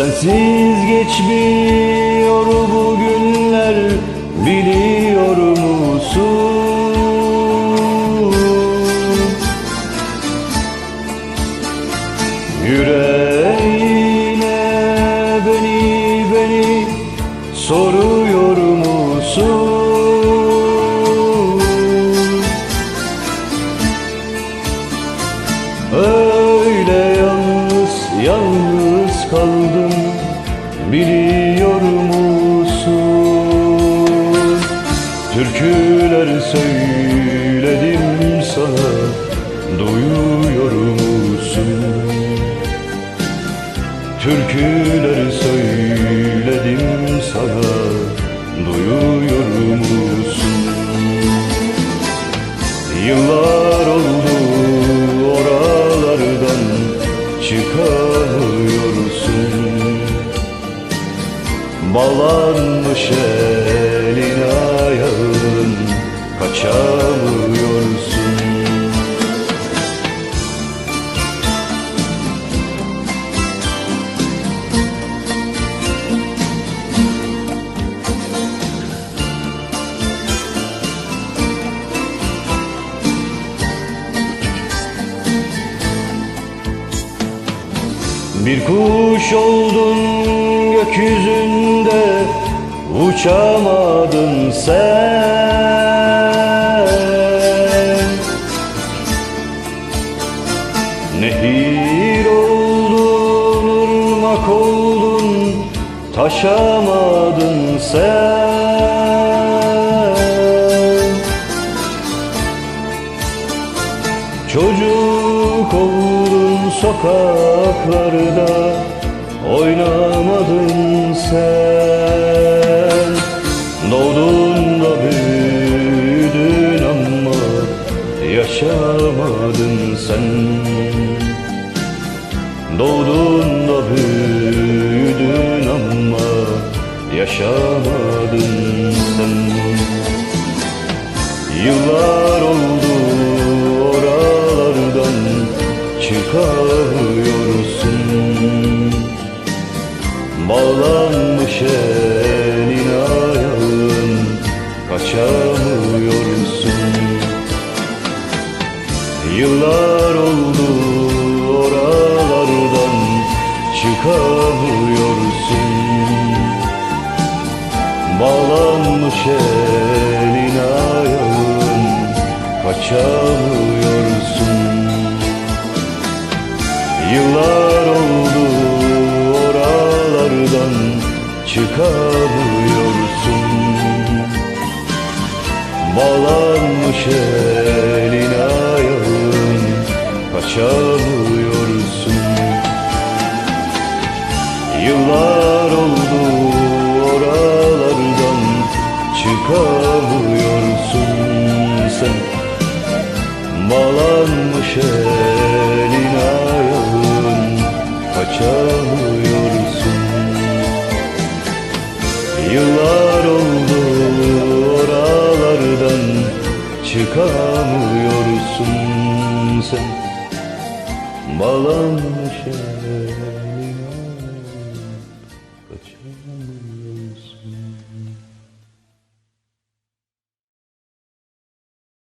Sensiz geçmiyor bu Yüreğine beni beni soruyor musun? Öyle yalnız yalnız kaldım biliyor musun? Türküler söyledim sana duyuyor musun? Türküler söyledim sana duyuyor musun? Yıllar oldu oralardan çıkamıyorsun Bağlanmış elin ayağın kaçamıyorsun Bir kuş oldun gökyüzünde uçamadın sen. Nehir oldun, ırmak oldun, taşamadın sen Çocuk oldun sokaklarda oynamadın sen. Doğdun da büyüdün ama yaşamadın sen. Doğdun da büyüdün ama yaşamadın sen. Yıllar oldu oralardan çıkamıyorsun Bağlanmış elin ayağın kaçamıyorsun. Yıllar oldu oralardan çıkamıyorsun. Bağlanmış elin ayağın kaçamıyorsun Yıllar oldu oralardan çıkamıyorsun. Bağlanmış elin ayağın kaçamıyorsun. Yıllar oldu oralardan çıkamıyorsun sen. Bağlanmış elin kaçamıyorsun Yıllar oldu oralardan çıkamıyorsun sen. Bağlanmış